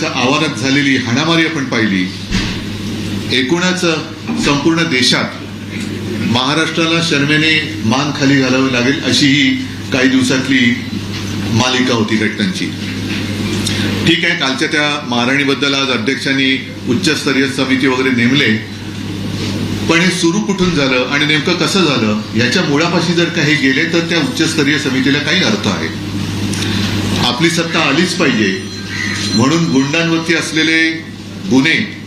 विधिमंडळाच्या आवारात झालेली हाणामारी आपण पाहिली. एकूणच संपूर्ण देशात महाराष्ट्राला शर्मेने मान खाली घालावी लागेल अशी ही काही दिवसातली मालिका होती घटनांची. ठीक आहे कालच्या त्या महाराणीबद्दल आज अध्यक्षांनी उच्चस्तरीय समिती वगैरे नेमले. पण हे सुरू कुठून झालं आणि नेमकं कसं झालं याच्या मुळापाशी जर काही गेले तर त्या उच्चस्तरीय समितीला काही अर्थ आहे. आपली सत्ता आलीच पाहिजे. म्हणून गुंडांवरती असलेले गुन्हे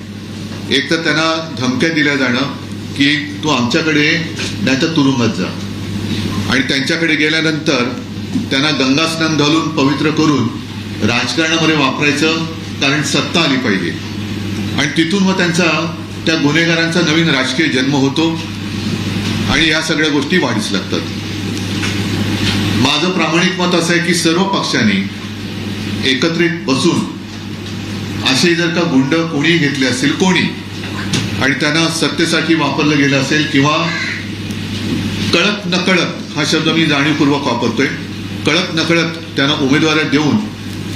एक तर त्यांना धमक्या दिल्या जाणं की तू आमच्याकडे नाही तर तुरुंगात जा. आणि त्यांच्याकडे गेल्यानंतर त्यांना गंगास्नान घालून पवित्र करून राजकारणामध्ये वापरायचं कारण सत्ता आली पाहिजे. आणि तिथून मग त्यांचा त्या गुन्हेगारांचा नवीन राजकीय जन्म होतो आणि या सगळ्या गोष्टी वाढीस लागतात. माझं प्रामाणिक मत असं आहे की सर्व पक्षांनी एकत्रित बसून असे जर का गुंड कोणी घेतले असतील कोणी आणि त्यांना सत्तेसाठी वापरलं गेलं असेल किंवा कळत नकळत हा शब्द मी जाणीवपूर्वक वापरतोय कळत नकळत त्यांना उमेदवारी देऊन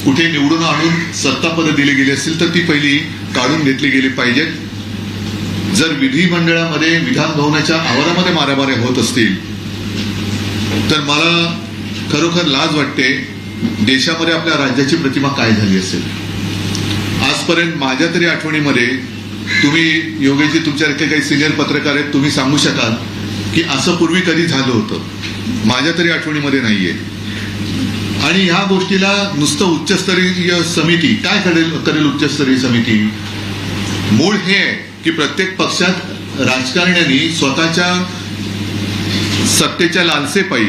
कुठे निवडून आणून सत्तापदं दिली गेली असतील तर ती पहिली काढून घेतली गेली पाहिजेत जर विधिमंडळामध्ये विधानभवनाच्या आवारामध्ये मारामाऱ्या होत असतील तर मला खरोखर लाज वाटते देशामध्ये आपल्या राज्याची प्रतिमा काय झाली असेल? आजपर्यंत माझ्या तरी आठवणीमध्ये तुम्ही योगेशजी तुमच्यासारखे काही सिनियर पत्रकार आहेत तुम्ही सांगू शकाल की असं पूर्वी कधी झालं होतं. माझ्या तरी आठवणीमध्ये नाहीये. आणि ह्या गोष्टीला नुसतं उच्चस्तरीय समिती काय करेल करेल उच्चस्तरीय समिती? मूळ हे आहे की प्रत्येक पक्षात राजकारण्यांनी स्वतःच्या सत्तेच्या लालसेपायी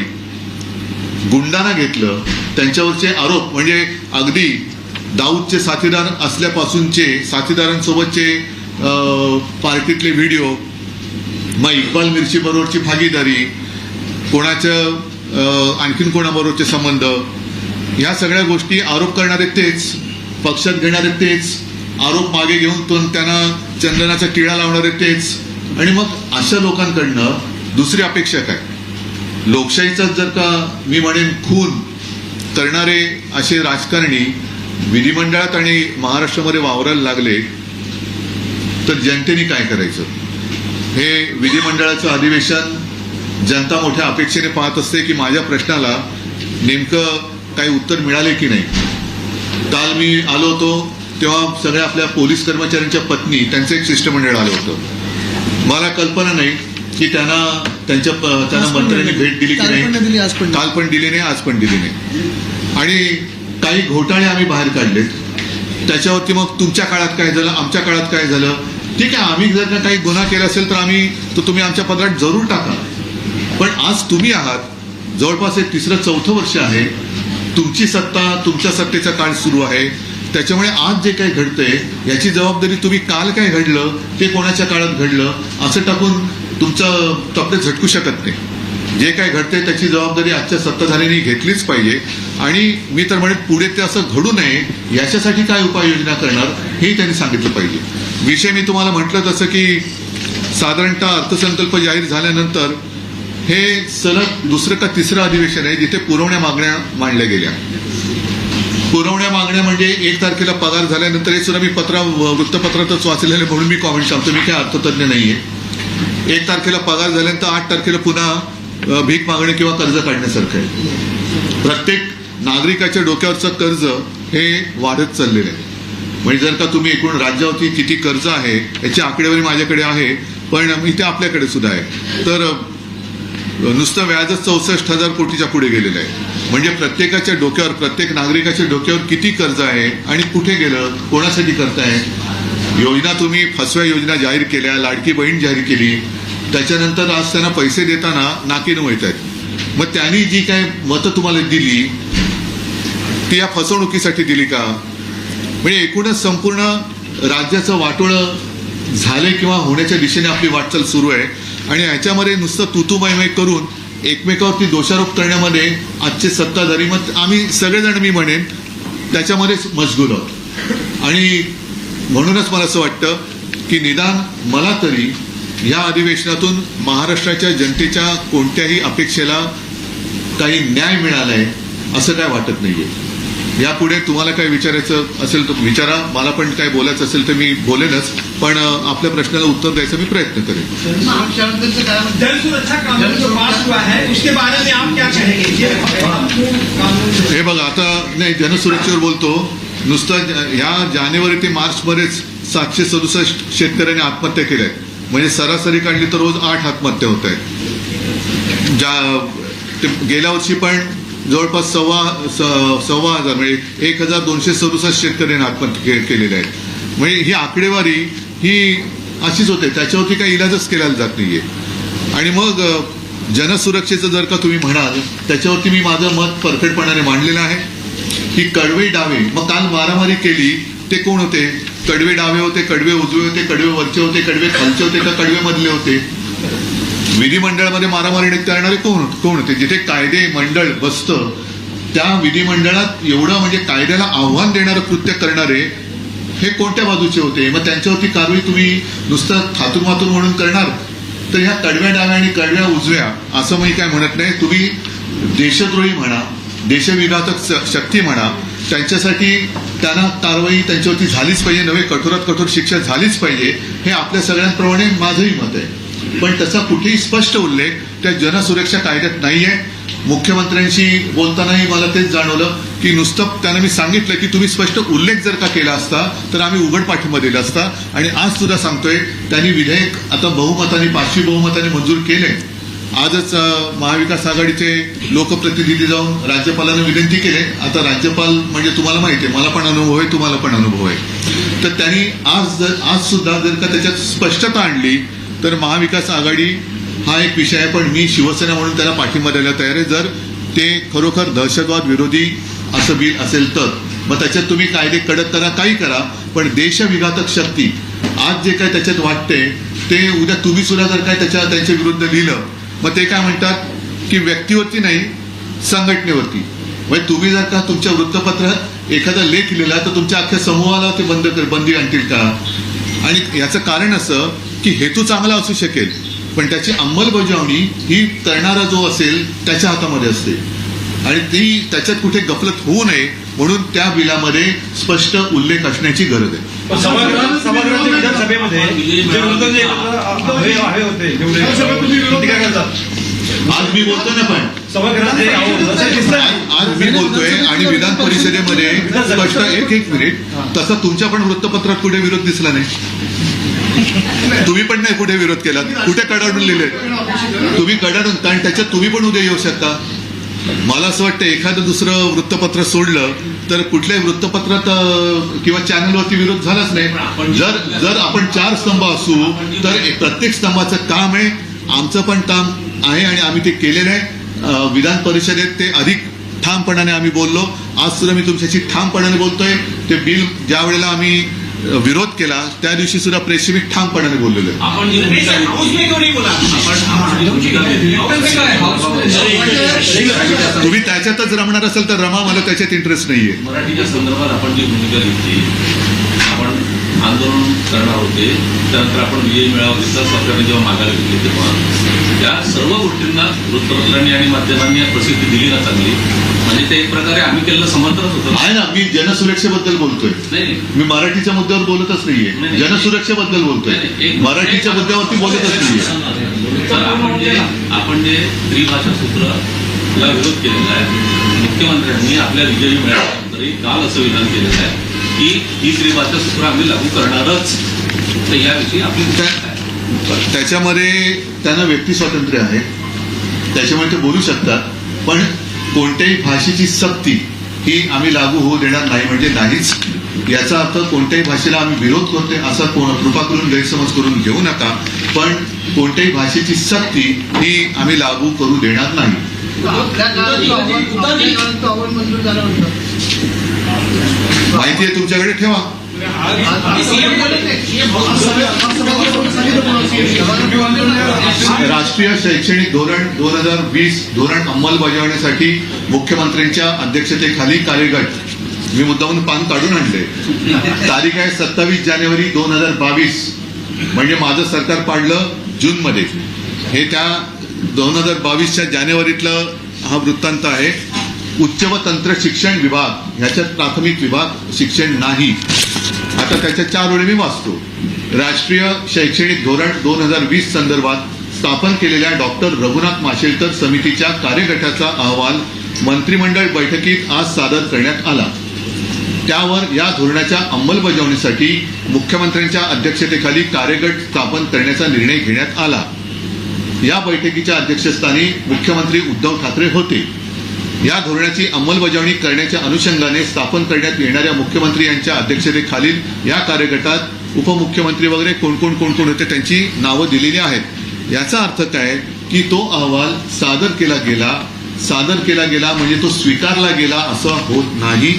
गुंडांना घेतलं त्यांच्यावरचे आरोप म्हणजे अगदी दाऊदचे साथीदार असल्यापासूनचे साथीदारांसोबतचे पार्टीतले व्हिडिओ मग इक्बाल मिरची बरोबरची भागीदारी कोणाचं आणखीन कोणाबरोबरचे संबंध ह्या सगळ्या गोष्टी आरोप करणारे तेच पक्षात घेणारे तेच आरोप मागे घेऊन तो त्यांना चंदनाचा टिळा लावणारे तेच आणि मग अशा लोकांकडनं दुसरी अपेक्षा काय? लोकशाहीचा जर का मी म्हणेन खून करणारे असे राजकारणी विधिमंडळात आणि महाराष्ट्रामध्ये वावरायला लागले तर जनतेने काय करायचं? हे विधिमंडळाचं अधिवेशन जनता मोठ्या अपेक्षेने पाहत असते की माझ्या प्रश्नाला नेमकं काही उत्तर मिळाले की नाही? काल मी आलो होतो तेव्हा सगळ्या आपल्या पोलीस कर्मचाऱ्यांच्या पत्नी त्यांचं एक शिष्टमंडळ आलं होतं. मला कल्पना नाही की त्यांना त्यांच्या त्यांना मंत्र्यांनी भेट दिली की नाही. काल पण दिली नाही आज पण दिली नाही. आणि काही घोटाळे आम्ही बाहेर काढलेत. त्याच्यावरती मग तुमच्या काळात काय झालं आमच्या काळात काय झालं? ठीक आहे आम्ही जर का काही गुन्हा केला असेल तर आम्ही तर तुम्ही आमच्या पदरात जरूर टाका. पण आज तुम्ही आहात जवळपास एक तिसरं चौथं वर्ष आहे तुमची सत्ता तुमच्या सत्तेचा काळ सुरू आहे. त्याच्यामुळे आज जे काही घडतंय याची जबाबदारी तुम्ही काल काय घडलं ते कोणाच्या काळात घडलं असं टाकून तुमचं तब्येत झटकू शकत नाही. जे काय घडतंय त्याची जबाबदारी आजच्या सत्ताधाऱ्यांनी घेतलीच पाहिजे. आणि मी तर म्हणे पुढे ते असं घडू नये याच्यासाठी काय उपाययोजना करणार हे त्यांनी सांगितलं पाहिजे. विषय मी तुम्हाला म्हटलं तसं की साधारणतः अर्थसंकल्प जाहीर झाल्यानंतर हे सलग दुसरं का तिसरं अधिवेशन आहे जिथे पुरवण्या मागण्या मांडल्या गेल्या. पुरवण्या मागण्या म्हणजे एक तारखेला पगार झाल्यानंतर हे सुद्धा मी पत्रा वृत्तपत्रातच वाचलेलं म्हणून मी कॉमेंट सांगतो मी काय अर्थतज्ञ नाही आहे एक तारखेला पगार झाल्यानंतर आठ तारखेला पुन्हा भीक मागणे किंवा कर्ज काढण्यासारखं आहे. प्रत्येक नागरिकाच्या डोक्यावरचं कर्ज हे वाढत चाललेलं आहे. म्हणजे जर का तुम्ही एकूण राज्यावरती किती कर्ज आहे याची आकडेवारी माझ्याकडे आहे पण इथे आपल्याकडे सुद्धा आहे. तर नुसतं व्याजच चौसष्ट हजार कोटीच्या पुढे गेलेलं आहे. म्हणजे प्रत्येकाच्या डोक्यावर प्रत्येक नागरिकाच्या डोक्यावर किती कर्ज आहे आणि कुठे गेलं कोणासाठी करताय? योजना तुम्ही फसव्या योजना जाहीर केल्या लाडकी बहीण जाहीर केली त्याच्यानंतर आज त्यांना पैसे देताना नाकीनं मिळत आहेत. मग त्यांनी जी काय मतं तुम्हाला दिली ती या फसवणुकीसाठी दिली का? म्हणजे एकूणच संपूर्ण राज्याचं वाटोळं झाले किंवा होण्याच्या दिशेने आपली वाटचाल सुरू आहे. आणि याच्यामध्ये नुसतं तुतुमयमय करून एकमेकावरती दोषारोप करण्यामध्ये आजचे सत्ताधारी मग आम्ही सगळेजण मी म्हणेन त्याच्यामध्येच मजगूल आहोत. आणि म्हणूनच मला असं वाटतं की निदान मला तरी या अधिवेशनातून महाराष्ट्राच्या जनतेच्या कोणत्याही अपेक्षेला काही न्याय मिळालाय असं काय वाटत नाहीये? यापुढे तुम्हाला काय विचारायचं असेल तर विचारा. मला पण काय बोलायचं असेल तर मी बोलेनच पण आपल्या प्रश्नाला उत्तर द्यायचा मी प्रयत्न करेन. है बघा आता नाही जनसुरक्षेवर बोलतो. नुसतं ह्या जानेवारी ते मार्च मध्येच सातशे सदुसष्ट शेतकऱ्यांनी आत्महत्या केल्या आहेत म्हणजे सरासरी काढली तर रोज आठ आत्महत्या होत आहेत. ज्या ते गेल्या वर्षी पण जवळपास सव्वा स- सव्वा हजार म्हणजे एक हजार दोनशे सदुसष्ट शेतकऱ्यांनी आत्महत्या केलेल्या आहेत. म्हणजे ही आकडेवारी ही अशीच होते त्याच्यावरती काही इलाजच केला जात नाहीये. आणि मग जनसुरक्षेचं जर का तुम्ही म्हणाल त्याच्यावरती मी माझं मत परफेक्टपणाने मांडलेलं आहे. की कडवे डावे मग काल मारामारी केली ते कोण होते? कडवे डावे होते कडवे उजवे होते कडवे वरचे होते कडवे खालचे होते का कडवे मधले होते? विधिमंडळामध्ये मारामारी करणारे कोण कोण होते? जिथे कायदे मंडळ बसतं त्या विधिमंडळात एवढं म्हणजे कायद्याला आव्हान देणारं कृत्य करणारे हे कोणत्या बाजूचे होते? मग त्यांच्यावरती कारवाई तुम्ही नुसतं थातून वातून म्हणून करणार? तर ह्या कडव्या डाव्या आणि कडव्या उजव्या असं मी काय म्हणत नाही. तुम्ही देशद्रोही म्हणा देशविघातक शक्ती म्हणा त्यांच्यासाठी त्यांना कारवाई त्यांच्यावरती झालीच पाहिजे नव्हे कठोरात कठोर शिक्षा झालीच पाहिजे हे आपल्या सगळ्यांप्रमाणे माझंही मत आहे. पण त्याचा कुठेही स्पष्ट उल्लेख त्या जनसुरक्षा कायद्यात नाहीये. मुख्यमंत्र्यांशी बोलतानाही मला तेच जाणवलं की नुसतं त्यांना मी सांगितलं की तुम्ही स्पष्ट उल्लेख जर का केला असता तर आम्ही उघड पाठिंबा दिला असता. आणि आज सुद्धा सांगतोय त्यांनी विधेयक आता बहुमताने पाचवी बहुमताने मंजूर केले आजच महाविकास आघाडीचे लोकप्रतिनिधी जाऊन राज्यपालांना विनंती केले. आता राज्यपाल म्हणजे तुम्हाला माहिती आहे मला पण अनुभव आहे तुम्हाला पण अनुभव आहे. तर त्यांनी आज जर आज सुद्धा जर का त्याच्यात स्पष्टता आणली तर महाविकास आघाडी हा एक विषय आहे पण मी शिवसेना म्हणून त्याला पाठिंबा द्यायला तयार आहे. जर ते खरोखर दहशतवाद विरोधी असं बिल असेल तर मग त्याच्यात तुम्ही कायदे कडक करा काही करा पण देशविघातक शक्ती आज जे काय त्याच्यात वाटते ते उद्या तुम्ही सुद्धा जर काय त्याच्या त्यांच्या विरुद्ध लिहिलं मग ते काय म्हणतात की व्यक्तीवरती नाही संघटनेवरती. म्हणजे तुम्ही जर का तुमच्या वृत्तपत्रात एखादा लेख लिहिला तर तुमच्या अख्ख्या समूहाला ते बंद कर बंदी आणतील का? आणि याचं कारण असं की हेतू चांगला असू शकेल पण त्याची अंमलबजावणी ही करणारा जो असेल त्याच्या हातामध्ये असते. आणि ती त्याच्यात कुठे गफलत होऊ नये म्हणून त्या बिलामध्ये स्पष्ट उल्लेख असण्याची गरज आहे. आज मी बोलतो ना पण. आज मी बोलतोय आणि विधान परिषदेमध्ये स्पष्ट एक एक मिनिट तसा तुमच्या पण वृत्तपत्रात कुठे विरोध दिसला नाही? तुम्ही पण नाही कुठे विरोध केला कुठे कडाडून लिहिले? तुम्ही कडाडून कारण त्याच्यात तुम्ही पण उद्या येऊ शकता. मला असं वाटतं एखादं दुसरं वृत्तपत्र सोडलं तर कुठल्याही वृत्तपत्रात किंवा चॅनलवरती विरोध झालाच नाही. जर जर आपण चार स्तंभ असू तर प्रत्येक स्तंभाचं काम आहे आमचं पण काम आहे आणि आम्ही ते केलेलं आहे. विधान परिषदेत ते अधिक ठामपणाने आम्ही बोललो. आज सुद्धा मी तुमच्याशी ठामपणाने बोलतोय. ते बिल ज्या वेळेला आम्ही विरोध केला त्या दिवशी सुद्धा प्रेसशी मी ठामपणाने बोललेलो तुम्ही त्याच्यातच रमणार असेल तर रमा मला त्याच्यात इंटरेस्ट नाहीये मराठीच्या संदर्भात आपण जी भूमिका घेतली आंदोलन करणार होते त्यानंतर आपण विजय मेळावा घेतला सरकारने जेव्हा माघार घेतली तेव्हा. या सर्व गोष्टींना वृत्तपत्रांनी आणि माध्यमांनी प्रसिद्धी दिली ना चांगली. म्हणजे ते एक प्रकारे आम्ही केलेलं समर्थनच होतं. आहे ना मी जनसुरक्षेबद्दल बोलतोय. नाही. मी मराठीच्या मुद्द्यावर बोलतच नाहीये. नाही. जनसुरक्षेबद्दल बोलतोय. मराठीच्या मुद्द्यावरती बोलतच नाहीये. तर आपण जे आपण जे त्रिभाषा सूत्राला विरोध केलेला आहे मुख्यमंत्र्यांनी आपल्या विजयी मेळाव्यानंतरही काल असं विधान केलेलं आहे. की ही त्रिभाषा सूत्र आम्ही लागू करणारच. तर याविषयी आपली आहे. त्याच्यामध्ये त्यांना व्यक्ती स्वातंत्र्य आहे. त्याच्यामुळे ते बोलू शकतात. पण कोणत्याही भाषेची सक्ती ही आम्ही लागू होऊ देणार नाही म्हणजे नाहीच. याचा अर्थ कोणत्याही भाषेला आम्ही विरोध करतोय असा कोण कृपा करून गैरसमज करून घेऊ नका. पण कोणत्याही भाषेची सक्ती ही आम्ही लागू करू देणार नाही. माहिती आहे तुमच्याकडे? ठेवा. राष्ट्रीय शैक्षणिक धोरण दोन हजार वीस धोरण अंमलबजावणीसाठी मुख्यमंत्र्यांच्या अध्यक्षतेखाली कार्यगट. मी मुद्दाहून पान काढून आणले. तारीख आहे सत्तावीस जानेवारी दोन हजार बावीस. म्हणजे माझं सरकार पाडलं जून मध्ये हे त्या दोन हजार बावीसच्या जानेवारीतलं हा वृत्तांत आहे. उच्च व तंत्र शिक्षण विभाग ह्याच्यात प्राथमिक विभाग शिक्षण नाही. आता त्याच्या चार ओळी मी वाचतो. राष्ट्रीय शैक्षणिक धोरण दोन हजार वीस संदर्भात स्थापन केलेल्या डॉक्टर रघुनाथ माशेलकर समितीच्या कार्यगटाचा अहवाल मंत्रिमंडळ बैठकीत आज सादर करण्यात आला. त्यावर या धोरणाच्या अंमलबजावणीसाठी मुख्यमंत्र्यांच्या अध्यक्षतेखाली कार्यगट स्थापन करण्याचा निर्णय घेण्यात आला. या बैठकीच्या अध्यक्षस्थानी मुख्यमंत्री उद्धव ठाकरे होते. या धोरणाची अंमलबजावणी करण्याच्या अनुषंगाने स्थापन करण्यात येणाऱ्या मुख्यमंत्री यांच्या अध्यक्षतेखालील या कार्यगटात उपमुख्यमंत्री वगैरे कोण कोण कोण कोण होते त्यांची नावं दिलेली आहेत. याचा अर्थ काय की तो अहवाल सादर केला गेला सादर केला गेला म्हणजे तो स्वीकारला गेला असं होत नाही.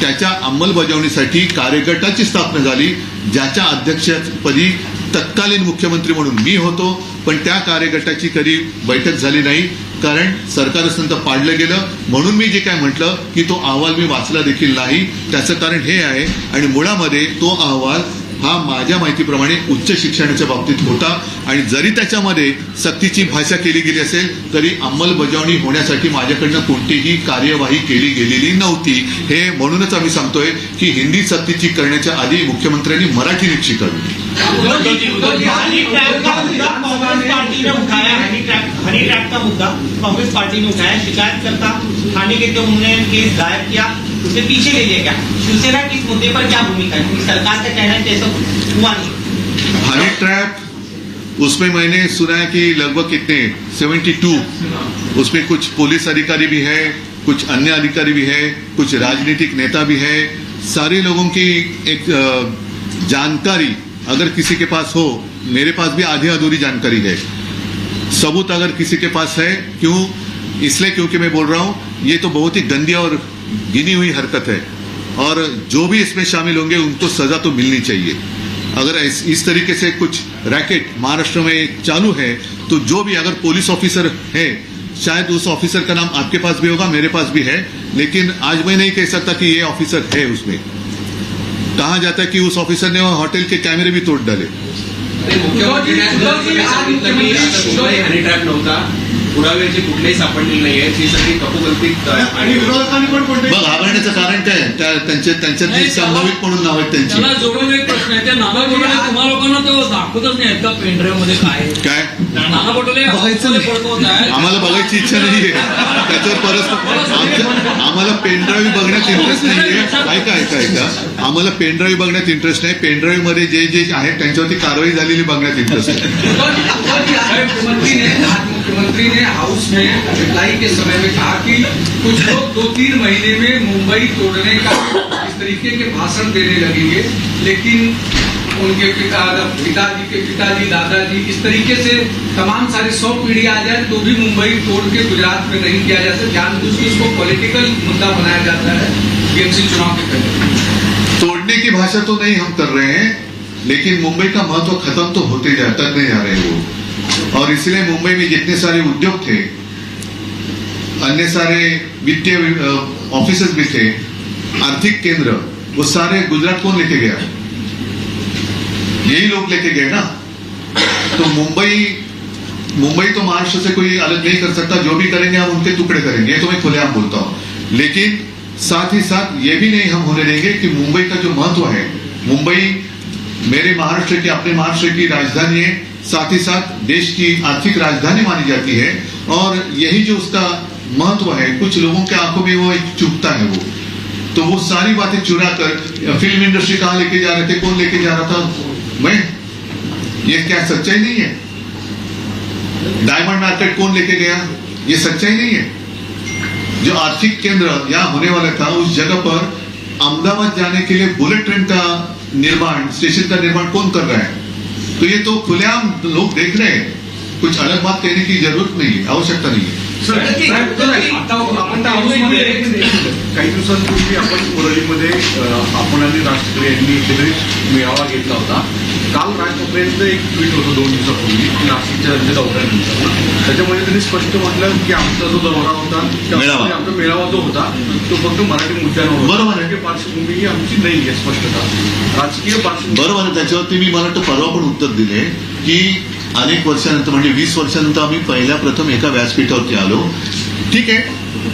त्याच्या अंमलबजावणीसाठी कार्यगटाची स्थापना झाली ज्याच्या अध्यक्षपदी तत्कालीन मुख्यमंत्री म्हणून मी होतो पण त्या कार्यगटाची कधी बैठक झाली नाही. कारण सरकार असंत पाडलं गेलं. म्हणून मी जे काय म्हटलं की तो अहवाल मी वाचला देखील नाही. त्याचं कारण हे आहे आणि मुळामध्ये तो अहवाल हा माझ्या माहितीप्रमाणे उच्च शिक्षणाच्या बाबतीत होता. आणि जरी त्याच्यामध्ये सक्तीची भाषा केली गेली असेल तरी अंमलबजावणी होण्यासाठी माझ्याकडनं कोणतीही कार्यवाही केली गेलेली नव्हती. हे म्हणूनच आम्ही सांगतोय की हिंदी सक्तीची करण्याच्या आधी मुख्यमंत्र्यांनी मराठी नीट शिकावी हनी ट्रैप का मुद्दा कांग्रेस पार्टी ने उठाया शिकायत करता थाने के जो उन्होंने केस दायर किया उसे पीछे ले लिया गया शिवसेना की इस मुद्दे पर क्या भूमिका है सरकार का कहना है हुआ नहीं हनी ट्रैप उसमें मैंने सुना है कि लगभग कितने 72 उसमें कुछ पुलिस अधिकारी भी है, कुछ अन्य अधिकारी भी है, कुछ राजनीतिक नेता भी है। सारे लोगों की एक जानकारी अगर किसी के पास हो मेरे पास भी आधी अधूरी जानकारी है। सबूत अगर किसी के पास है क्यों? इसलिए क्योंकि मैं बोल रहा हूँ ये तो बहुत ही गंदी और गिनी हुई हरकत है। और जो भी इसमें शामिल होंगे उनको सजा तो मिलनी चाहिए। अगर इस, इस तरीके से कुछ रैकेट महाराष्ट्र में चालू है तो जो भी अगर पुलिस ऑफिसर है शायद उस ऑफिसर का नाम आपके पास भी होगा मेरे पास भी है लेकिन आज मैं नहीं कह सकता कि ये ऑफिसर है उसमें। कहा जाता है कि उस ऑफिसर ने होटल के कैमरे भी तोड़ डाले। पुराव्याची कुठलेही सापडलेली नाहीये ती सगळी कपोकल्पित आणि आणि विरोधकांनी पण कोणते मग घाबरण्याचं कारण काय? त्या त्यांचे त्यांच्यात जी नाही, संभावित म्हणून नाव आहेत त्यांची. त्याला जोडून एक प्रश्न आहे. त्या नाना पटोले तुम्हा लोकांना तो दाखवतच नाही आहेत का पेनड्राईव्हमध्ये काय? आहे? काय? नाना पटोले आहेत आम्हाला बघायची इच्छा नाहीये. त्याच्यावर परत आम्हाला पेनड्राईव्ह बघण्यात इंटरेस्ट नाहीये. ऐका ऐका ऐका. आम्हाला पेनड्राईव्ह बघण्यात इंटरेस्ट नाही. पेनड्राईव्हमध्ये जे जे आहे त्यांच्यावरती कारवाई झालेली बघण्यात इंटरेस्ट आहे. ने मुख्यमंत्री ने हाउस में रिप्लाई के समय में कहा कि कुछ लोग दो तीन महीने में मुंबई तोड़ने का इस तरीके के भाषण देने लगेंगे लेकिन उनके पिता, पिताजी के पिताजी, दादाजी, इस तरीके से तमाम सारे सौ पीढ़ी आ जाए तो भी मुंबई तोड़ के गुजरात में नहीं किया जाता जानबूझ के इसको पॉलिटिकल मुद्दा बनाया जाता है, बीएमसी चुनाव के पहले। तोड़ने की भाषा तो नहीं हम कर रहे हैं, लेकिन मुंबई का महत्व खत्म तो होते जा करने जा रहे वो। और इसलिए मुंबई में जितने सारे उद्योग थे, अन्य सारे वित्तीय ऑफ़िस भी थे, आर्थिक केंद्र, वो सारे गुजरात कौन लेके गया। यही लोग लेके गए ना। तो मुंबई मुंबई तो महाराष्ट्र से कोई अलग नहीं कर सकता। जो भी करेंगे हम उनके टुकड़े करेंगे। ये तो मैं खुलेआम बोलता हूँ। लेकिन साथ ही साथ ये भी नहीं हम होने देंगे कि मुंबई का जो महत्व है, मुंबई मेरे महाराष्ट्र की, अपने महाराष्ट्र की राजधानी है। साथ ही साथ देश की आर्थिक राजधानी मानी जाती है। और यही जो उसका महत्व है, कुछ लोगों के आँखों में वो एक चुभता है वो। तो वो सारी बातें चुरा कर फ़िल्म इंडस्ट्री कहाँ लेके जा रहे थे, कौन लेके जा रहा था मैं? ये क्या सच्चाई नहीं है? डायमंड मार्केट कौन लेके गया? ये सच्चाई नहीं है। जो आर्थिक केंद्र यहाँ होने वाला था उस जगह पर अहमदाबाद जाने के लिए बुलेट ट्रेन का निर्माण स्टेशन का निर्माण कौन कर रहा है? तो ये तो खुलेआम लोग देख रहे हैं। कुछ अलग बात कहने की ज़रूरत नहीं है आवश्यकता नहीं है। काही दिवसांपूर्वी आपण परळीमध्ये अं, आपण आणि राष्ट्रपती यांनी एकत्रित मेळावा घेतला होता काल राज ठाकरेंचं एक ट्विट होतं दोन दिवसापूर्वी नाशिकच्या त्यांच्या दौऱ्यानंतर त्याच्यामध्ये त्यांनी स्पष्ट म्हटलं की आमचा जो दौरा होता. आमचा मेळावा जो होता तो फक्त मराठी मुद्द्यांवर. बरोबर. राजकीय पार्श्वभूमी ही आमची नाही आहे स्पष्टता राजकीय पार्श्वभूमी बरोबर आहे त्याच्यावरती मी मला वाटतं परवा पण उत्तर दिले की अनेक वर्षानंतर म्हणजे वीस वर्षानंतर आम्ही पहिल्या प्रथम एका व्यासपीठावरती आलो ठीक आहे.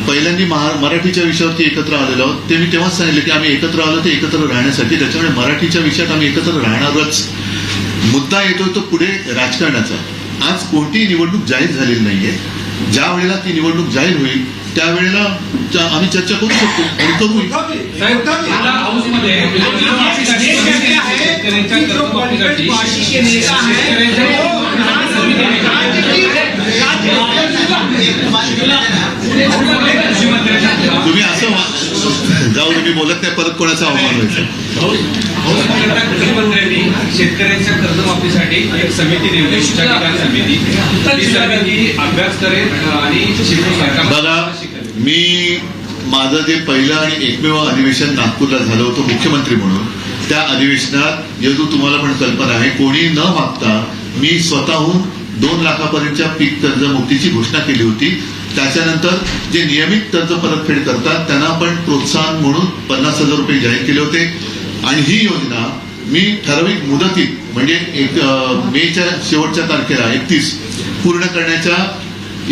पहिल्यांदा महा मराठीच्या विषयावरती एकत्र आलेलो आहोत. ते मी तेव्हाच सांगितलं की आम्ही एकत्र आलो ते एकत्र राहण्यासाठी. त्याच्यामुळे मराठीच्या विषयात आम्ही एकत्र राहणारच. मुद्दा येतो तो पुढे राजकारणाचा. आज कोणतीही निवडणूक जाहीर झालेली नाहीये. ज्या वेळेला ती निवडणूक जाहीर होईल त्यावेळेला त्या- आम्ही चर्चा करू शकतो आणि करूही साहेब आता हाऊसमध्ये कर्जमाफीसाठी शेतकऱ्यांच्या कर्जमाफीसाठी पार्टी के नेता हैं कृषी मंत्र्यांच्या तुम्ही असं जाऊ मी बोलत नाही परत कोणाचा अवमान व्हायचा शेतकऱ्यांच्या कर्जमाफीसाठी एक समिती नेमली समिती ती समिती अभ्यास करेल आणि बघा. मी माझं जे पहिलं आणि एकमेव अधिवेशन नागपूरला झालं होतं मुख्यमंत्री म्हणून त्या अधिवेशनात यदू तुम्हाला पण कल्पना आहे कोणी न मागता मी स्वतःहून दोन लाखापर्यंतच्या पीक कर्जमुक्तीची घोषणा केली होती त्याच्यानंतर जे नियमित कर्ज परतफेड करतात त्यांना पण प्रोत्साहन म्हणून पन्नास हजार रुपये जाहीर केले होते. आणि ही योजना मी ठराविक मुदतीत म्हणजे एक मेच्या शेवटच्या तारखेला एकतीस पूर्ण करण्याच्या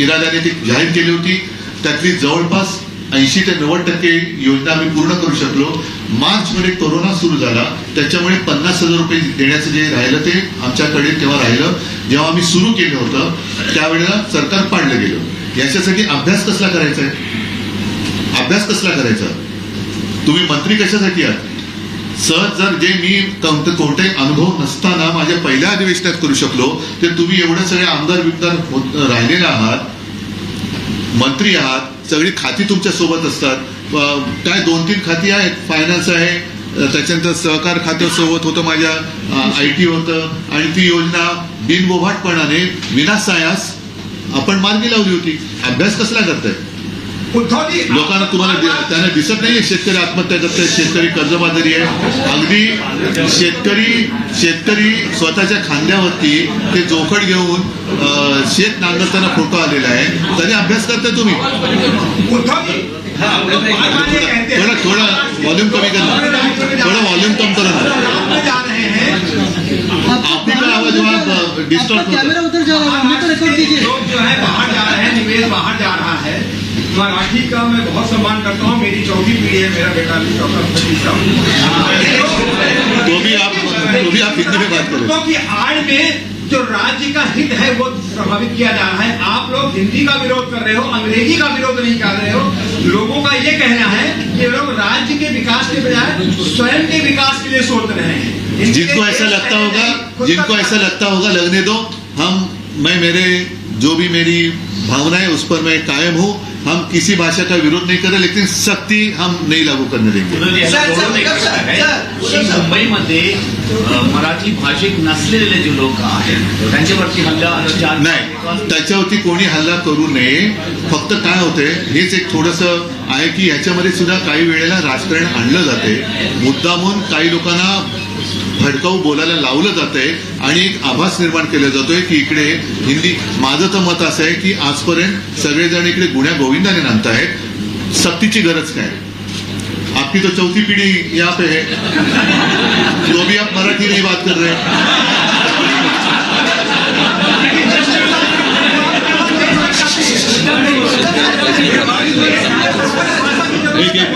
इराद्याने ती जाहीर केली होती. त्यातली जवळपास ऐंशी ते नव्वद टक्के योजना आम्ही पूर्ण करू शकलो. मार्चमध्ये कोरोना सुरू झाला. त्याच्यामुळे पन्नास हजार रुपये देण्याचं जे राहिलं ते आमच्याकडे तेव्हा राहिलं. जेव्हा आम्ही सुरू केलं होतं त्यावेळेला सरकार पाडलं गेलं. याच्यासाठी अभ्यास कसला करायचा आहे? अभ्यास कसला करायचा? तुम्ही मंत्री कशासाठी आहात? सहज जर जे मी कोणताही अनुभव नसताना माझ्या पहिल्या अधिवेशनात करू शकलो ते तुम्ही एवढे सगळे आमदार विमदार राहिलेले आहात मंत्री आहात सगळी खाती तुमच्यासोबत असतात. काय दोन तीन खाती आहेत? फायनान्स आहे त्याच्यानंतर सहकार खातं सोबत होतं माझ्या आय टी होतं आणि ती योजना बिनबोभाटपणाने विनासायास आपण मार्गी लावली होती. अभ्यास कसला करताय? लोकांना तुम्हाला त्यांना दिसत नाहीये शेतकरी आत्महत्या करतायत शेतकरी कर्जबाजारी आहे. अगदी शेतकरी शेतकरी स्वतःच्या खांद्यावरती ते जोखड घेऊन शेत नांगरताना फोटो आलेला आहे. तरी अभ्यास करताय तुम्ही? थोडा थोडा वॉल्यूम कमी करा. थोडा वॉल्यूम कम करा. आपकी तो आवाज डिस्टर्ब निवेश बाहर जा रहा है। मराठी का मैं बहुत सम्मान करता हूँ। मेरी चौथी पीढ़ी है। मेरा बेटा भी तो भी आप तो भी आप हिंदी में बात करें। क्योंकि आड़ में जो राज्य का हित है वो प्रभावित किया जा रहा है। आप लोग हिंदी का विरोध कर रहे हो अंग्रेज़ी का विरोध नहीं कर रहे हो। लोगों का ये कहना है कि लोग राज्य के विकास के बजाय स्वयं के विकास के लिए सोच रहे हैं। जिनको ऐसा लगता होगा जिनको ऐसा लगता होगा लगने दो। हम मैं मेरे जो भी मेरी भावना है उस पर मैं कायम हूँ हम किसी भाषा का विरोध नहीं कर रहे लेकिन सख्ती हम नहीं लागू करने देंगे। मुंबईमध्ये मराठी भाषिक नसलेले जे लोक आहेत त्यांच्यावरती हल्ला चार नाही त्याच्यावरती कोणी हल्ला करू नये. फक्त काय होते हेच एक थोडस आहे की ह्याच्यामध्ये सुद्धा काही वेळेला राजकारण आणलं जाते. मुद्दामून काही लोकांना भडकाऊ बोलायला लावलं जातंय आणि एक आभास निर्माण केला जातोय की इकडे हिंदी माझं तर मत असं आहे की आजपर्यंत सगळेजण इकडे गुण्या गोविंदाने नांदतायत. सक्तीची गरज काय? आपकी तो चौथी पिढी यहाँ पे है. भी आप मराठी नहीं बात कर रहे हैं. एक एक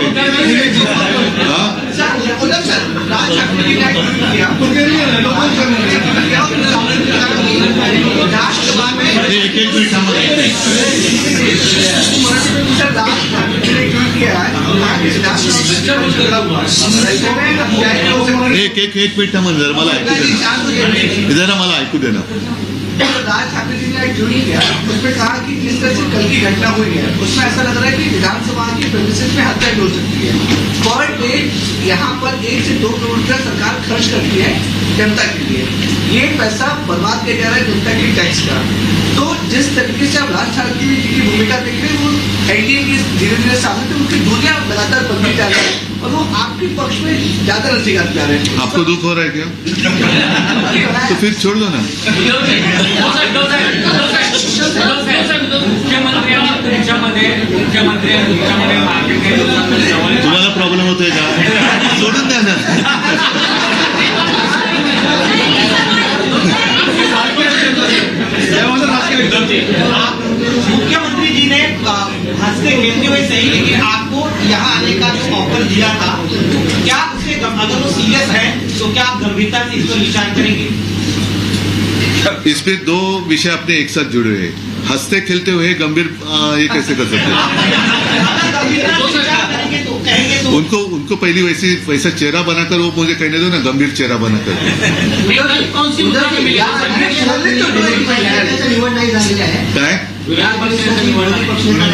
सर राज ठाकरे एक में एक एक मिनिट थांबा सर राज ठाकरे जी ने ट्वीट किया है राज एक एक एक मिनिट. थांबा जरा मला ऐकू दे ना. जरा मला ऐकू दे राज ठाकरे जी ने एक ट्वीट किया। उसमें कहा कि जिस तरह से कल की घटना हुई है, उसमें ऐसा लग रहा है कि विधानसभा की प्रेमिसेस में हत्या हो सकती है। पर डे यहाँ पर एक से दो करोड़ रुपया सरकार खर्च करती है। जनता के लिए। ये पैसा बर्बाद किया जा रहा है जनता के टैक्स का। तो जिस तरीके से आप राज ठाकरे जी की भूमिका देख रहे हैं, वो एनडीए की धीरे धीरे सामने तो उनकी दूरियाँ लगातार बनती जा रही है और वो आपके पक्ष में ज़्यादा नज़दीक आते जा रहे हैं। आपको दुख हो रहा है क्या? तो फिर छोड़ दो ना। के की आप मुख्यमंत्री जी ने हँसते खेलते हुए सही लेकिन आपको यहाँ आने का जो ऑफ़र दिया था क्या उसे अगर वो सीरियस है तो क्या आप गंभीरता से इसको निशान करेंगे? इस पे दो विषय अपने एक साथ जुड़े हुए हँसते खेलते हुए गंभीर ये कैसे कर सकते हैं? तो तो- उनको उनको पहली वैसी वैसा चेहरा बनाकर वो मुझे कहने दो ना गंभीर चेहरा बनाकर। नाही काय?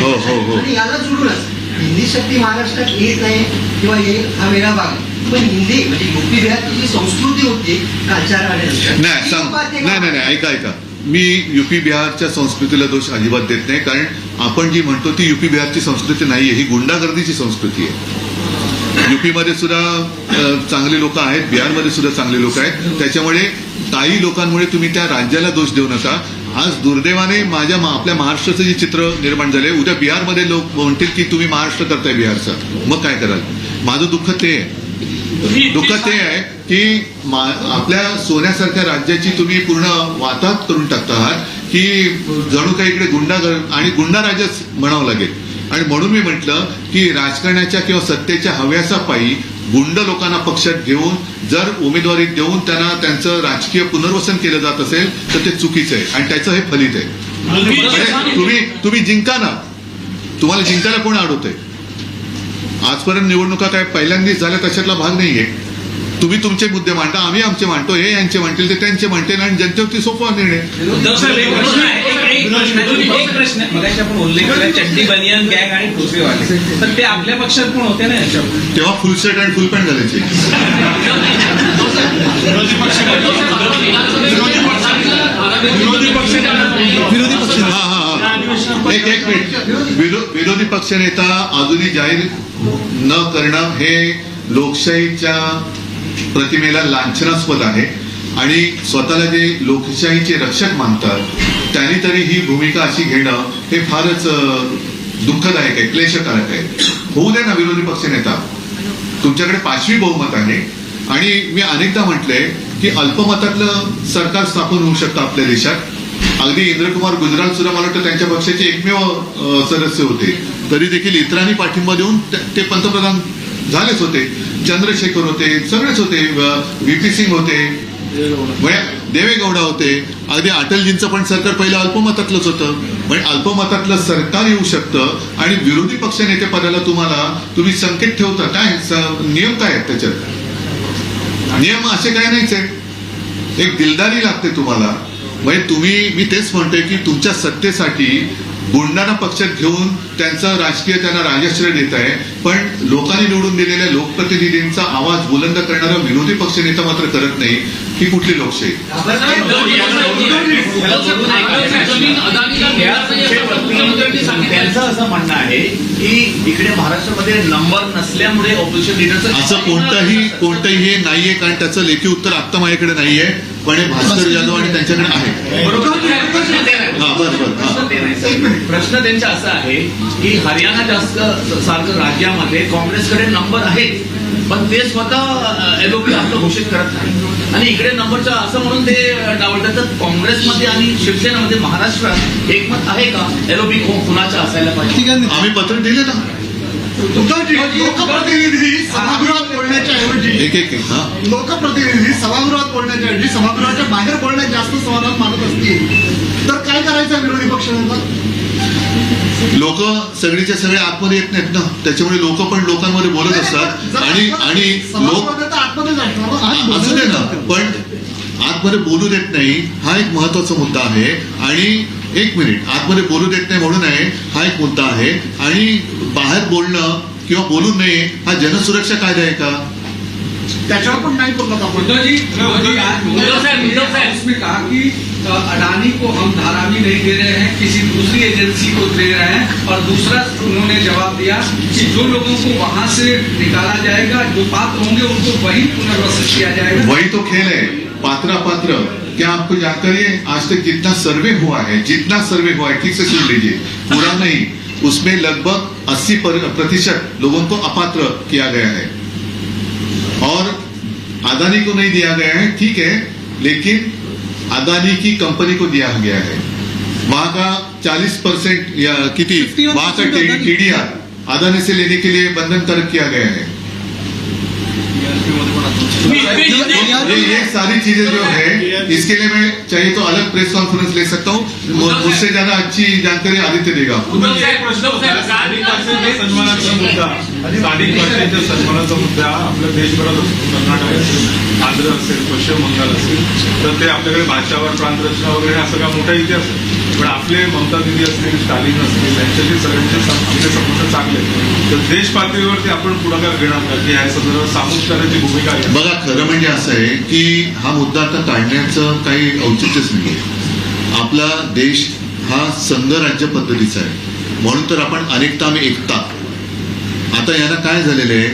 हो, हो, हो. आणि याला जोडूनच हिंदी शक्ती महाराष्ट्रात येत नाही किंवा येईल हा वेगळा भाग. पण हिंदी म्हणजे युपी संस्कृती होती नाही नाही नाही नाही ऐका ऐका. मी युपी बिहारच्या संस्कृतीला दोष अजिबात देत नाही कारण आपण जी म्हणतो ती युपी बिहारची संस्कृती नाहीये ही गुंडागर्दीची संस्कृती आहे. युपीमध्ये सुद्धा चांगले लोक आहेत बिहारमध्ये सुद्धा चांगले लोक आहेत. त्याच्यामुळे काही लोकांमुळे तुम्ही त्या राज्याला दोष देऊ नका. आज दुर्दैवाने माझ्या आपल्या महाराष्ट्राचं जे चित्र निर्माण झालंय उद्या बिहारमध्ये लोक म्हणतील की तुम्ही महाराष्ट्र करताय बिहारचं. मग काय कराल? माझं दुःख ते आहे. दुःख ते आहे की आपल्या सोन्यासारख्या राज्याची तुम्ही पूर्ण वाताहत करून टाकता आहात की जणू काही इकडे गुंडा आणि गुंडा राज्यच म्हणावं लागेल. आणि म्हणून मी म्हटलं की राजकारणाच्या किंवा सत्तेच्या हव्यासा पायी गुंड लोकांना पक्षात घेऊन जर उमेदवारी देऊन त्यांना त्यांचं राजकीय पुनर्वसन केलं जात असेल तर ते चुकीचं आहे. आणि त्याचं हे फलित आहे. म्हणजे तुम्ही तुम्ही जिंका ना. तुम्हाला जिंकायला कोण अडवतंय? आजपर्यंत निवडणुका काय पहिल्यांदाच झाल्या तशातला भाग नाहीये. तुम्ही तुमचे मुद्दे मांडा आम्ही आमचे मांडतो हे यांचे मांडतील ते त्यांचे मांडतील आणि जनतेवरती सोपवा निर्णय. उद्धव साहेब, एक प्रश्न आहे. एक- एक प्रश्न- एक प्रश्न आहे. मगाशी आपण उल्लेख केला चड्डी बनियन गॅग आणि टोपीवाले तर ते आपल्या पक्षात पण होते ना याच्यावर. तेव्हा फुल शर्ट आणि फुल पॅन्ट घालायचे. हा हा हा. एक एक मिनिट. विरो- विरोधी पक्षनेता अजूनही जाहीर न करणं हे लोकशाहीच्या प्रतिमेला लांछनास्पद आहे. आणि स्वतःला जे लोकशाहीचे रक्षक मानतात त्यांनी तरी ही भूमिका अशी घेणं हे फारच दुःखदायक आहे क्लेशकारक आहे. होऊ दे ना विरोधी पक्षनेता तुमच्याकडे पाचवी बहुमत आहे. आणि मी अनेकदा म्हटलंय की अल्पमतातलं सरकार स्थापन होऊ शकतं आपल्या देशात. अगदी इंद्रकुमार गुजराल सुद्धा मला वाटतं त्यांच्या पक्षाचे एकमेव सदस्य होते. तरी देखील इतरांनी पाठिंबा देऊन ते पंतप्रधान झालेच होते. चंद्रशेखर होते सगळेच होते व्हीपी सिंग होते म्हणजे देवेगौडा होते. अगदी अटलजींचं पण सरकार पहिलं अल्पमतातलंच होतं. म्हणजे अल्पमतातलं सरकार येऊ शकतं आणि विरोधी पक्ष नेते पदाला तुम्हाला तुम्ही संकेत ठेवता. काय नियम काय आहेत त्याच्यात? नियम असे काय नाहीच आहेत. एक दिलदारी लागते तुम्हाला. म्हणजे तुम्ही मी तेच म्हणतोय की तुमच्या सत्तेसाठी गुंडांना पक्षात घेऊन त्यांचा राजकीय त्यांना राजाश्रय देत आहे. पण लोकांनी निवडून दिलेल्या लोकप्रतिनिधींचा आवाज बुलंद करणारा विरोधी पक्षनेता मात्र करत नाही. ही कुठली लोकशाही? त्यांचं असं म्हणणं आहे की इकडे महाराष्ट्रामध्ये नंबर नसल्यामुळे ऑपोजिशन लिडरचं असं कोणतंही कोणतंही हे नाहीये कारण त्याचं लेखी उत्तर आत्ता माझ्याकडे नाहीये पण हे भास्कर जाधव आणि त्यांच्याकडे आहे. बरोबर. प्रश्न त्यांचा असा आहे की हरियाणा जास्त सारखं राज्यामध्ये काँग्रेसकडे नंबर आहेत पण ते स्वतः एलओपी आपलं घोषित करत नाही. आणि इकडे नंबरचं असं म्हणून ते डावलतात तर काँग्रेसमध्ये आणि शिवसेनेमध्ये महाराष्ट्रात एकमत आहे का? एलओपी कुणाचं असायला पाहिजे. आम्ही पत्र दिले ना. लोकप्रतिनिधी सभागृहात बोलण्याच्या ऐवजी. एक एक एक लोकप्रतिनिधी सभागृहात बोलण्याच्या ऐवजी सभागृहाच्या बाहेर बोलण्यात जास्त समाधान मानत असतील. तर काय करायचं विरोधी पक्षांना लोक सगळीच्या सगळे आतमध्ये येत नाहीत ना. त्याच्यामुळे लोक पण लोकांमध्ये बोलत असतात. आणि आणि लोक असू दे ना पण आतमध्ये बोलू देत नाही हा एक महत्त्वाचा मुद्दा आहे. आणि एक मिनिट आतमध्ये बोलू देत नाही म्हणून आहे हा एक मुद्दा आहे. आणि बाहेर बोलणं किंवा बोलू नये हा जनसुरक्षा कायदा आहे का? त्याच्यावर पण नाही बोलत आपण. कि अ, अडानी को हम धारावी नहीं दे रहे हैं किसी दूसरी एजेंसी को दे रहे हैं और दूसरा उन्होंने जवाब दिया कि जो लोगों को वहाँ से निकाला जाएगा जो पात्र होंगे उनको वही पुनर्वसित किया जाएगा। वही तो खेल है। पात्र अपात्र क्या आपको जानकारी है आज तक जितना सर्वे हुआ है जितना सर्वे हुआ है ठीक से सुन लीजिए पूरा नहीं उसमें लगभग 80 प्रतिशत लोगों को अपात्र किया गया है। और अदानी को नहीं दिया गया है ठीक है लेकिन अदानी की कंपनी को दिया गया है। वहां का 40 परसेंट या किती? वहां का टीडीआर अदानी से लेने के लिए बंधन कर किया गया है। ये ये सारी चीजें जो है इसके लिए मैं चाहिए तो अलग प्रेस कॉन्फ्रेंस ले सकता हूँ मुझसे ज्यादा अच्छी जानकारी आदित्य देगा सन्मानाचा मुद्दा। स्थानिक भाषेच्या सन्मानाचा मुद्दा। आपल्या देशभरात असतो कर्नाटक असेल आंध्र असेल पश्चिम बंगाल असेल तर ते आपल्याकडे भाषावर प्रांतरचना वगैरे हा सगळा मोठा इतिहास आहे? पण आपले ममता दिदी असतील स्टालिन असतील यांच्याशी सगळ्यांचे आपले संबंध चांगले तर देश पातळीवरती आपण पुढाकार घेणार का? की या संदर्भात सामुष्टाची भूमिका आहे. बघा खरं म्हणजे असं आहे की हा मुद्दा आता काढण्याचं काही औचित्यच नाही आपला देश हा संघ राज्य पद्धतीचा आहे. म्हणून तर आपण अनेकता आम्ही एकता. आता यांना काय झालेलं आहे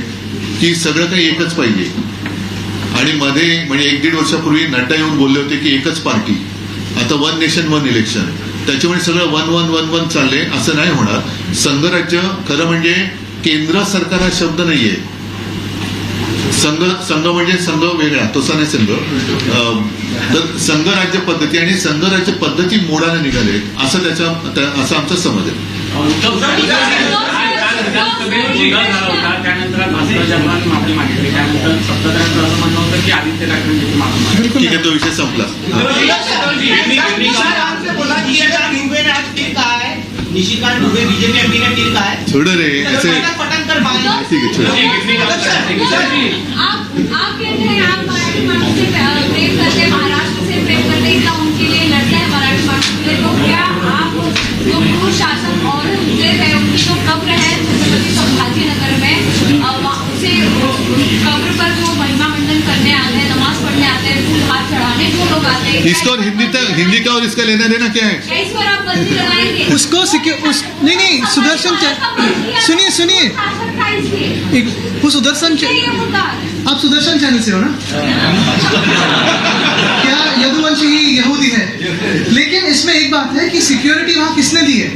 की सगळं काही एकच पाहिजे. आणि मध्ये म्हणजे एक दीड वर्षापूर्वी नड्डा येऊन बोलले होते की एकच पार्टी. आता वन नेशन वन इलेक्शन. त्याच्यामुळे सगळं वन वन वन वन चालले असं नाही होणार. संघराज्य खरं म्हणजे केंद्र सरकार हा शब्द नाहीये. संघ संघ म्हणजे संघ वेगळा तसा नाही संघ. अं, तर संघ राज्य पद्धती आणि संघ राज्य पद्धती मोडायला निघाले असं त्याच्या त्या- असं आमचा समज आहे. ठीक आहे तो विषय संपला. निशिकांत दुबे बीजेपी एमपी ने फिर कहा है। छोड़ रे ऐसे कर ठीक है छोड़। आप आप कहते हैं आप मराठी से प्रेम करते हैं महाराष्ट्र से प्रेम करते इतना उनके लिए लड़ते हैं मराठी के तो क्या आप जो है उनकी जो कब्र है छत्रपति संभाजी नगर में वहाँ- उसे कब्र पर करने आते हैं नमाज़ पढ़ने आते हैं फूल हाथ चढ़ाने जो लोग आते हैं। इसका और हिंदी तक हिंदी का और इसका लेना देना क्या है? इस पर आप बंदी लगाएँगे। उसको उस नहीं नहीं सुदर्शन चा- सुनिए सुनिए। वो सुदर्शन चा- है आप सुदर्शन चैनल से हो ना? क्या यदुवंशी ही यहूदी है? लेकिन इसमें एक बात है कि सिक्योरिटी वहाँ किसने दी है?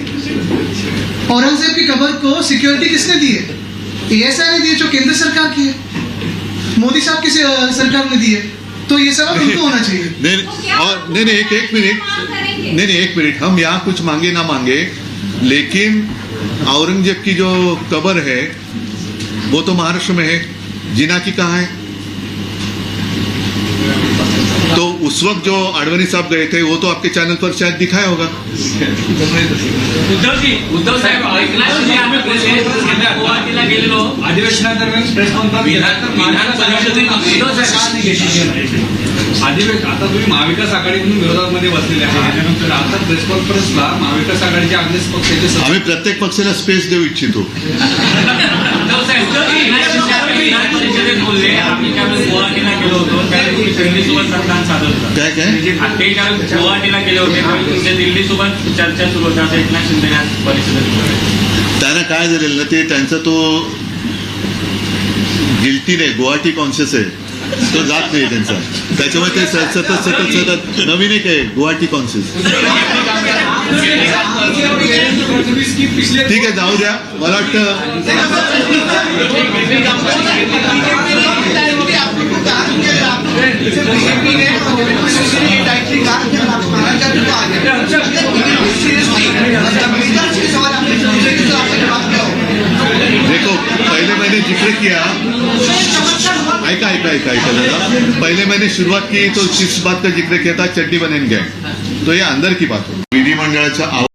औरंगज़ेब की कबर को सिक्योरिटी किसने दी है? एएसआई ने दी जो केंद्र सरकार की है। मोदी साहब की सरकार ने दी है? तो ये सब उनको होना चाहिए। नहीं तो और नहीं नहीं एक एक मिनट। नहीं नहीं एक मिनट। हम यहाँ कुछ मांगे ना मांगे लेकिन औरंगज़ेब की जो कबर है वो तो महाराष्ट्र में है। जिना की कहाँ है? उस वक्त जो आडवाणी साहब गए थे वो तो आपके चैनल पर शायद दिखाया होगा। उद्धव साहेब ऐकला तुम्ही आम्ही प्रेस गुवाहाटीला गेलेलो अधिवेशनादरम्यान प्रेस कॉन्फरन्स उद्धव आता तुम्ही महाविकास आघाडीतून विरोधामध्ये बसलेले आहात. त्यानंतर आता प्रेस कॉन्फरन्सला महाविकास आघाडीच्या अग्नेस पक्षाचे आम्ही प्रत्येक पक्षाला स्पेस देऊ इच्छितो. उद्धव साहेब बोलले आम्ही त्यावेळेस गुवाहाटीला गेलो होतो त्यावेळेस तुम्ही दिल्लीसोबत संधान होतं. काय काय ज्यावेळेस गुवाहाटीला गेले होते तुमच्या दिल्लीसोबत चर्चा सुरू असं एकनाथ शिंदे परिषदेत. त्यांना काय झालेलं ना ते त्यांचा तो गिल्टी नाही गुवाहाटी कॉन्शियस आहे. तो जात नाही त्यांचा. त्याच्यामुळे ते सतत सतत सतत सतत नवीन एक आहे गुवाहाटी कॉन्शियस ठीक आहे जाऊ द्या. मला वाटतं गए देखो, पहले मैंने ज़िक्र किया। ऐका ऐका ऐका ऐका जरा पहले मैंने शुरुआत की तो इस बात का ज़िक्र किया था, चड्डी बनेन गैंग। तो ये अंदर की बात हो आव-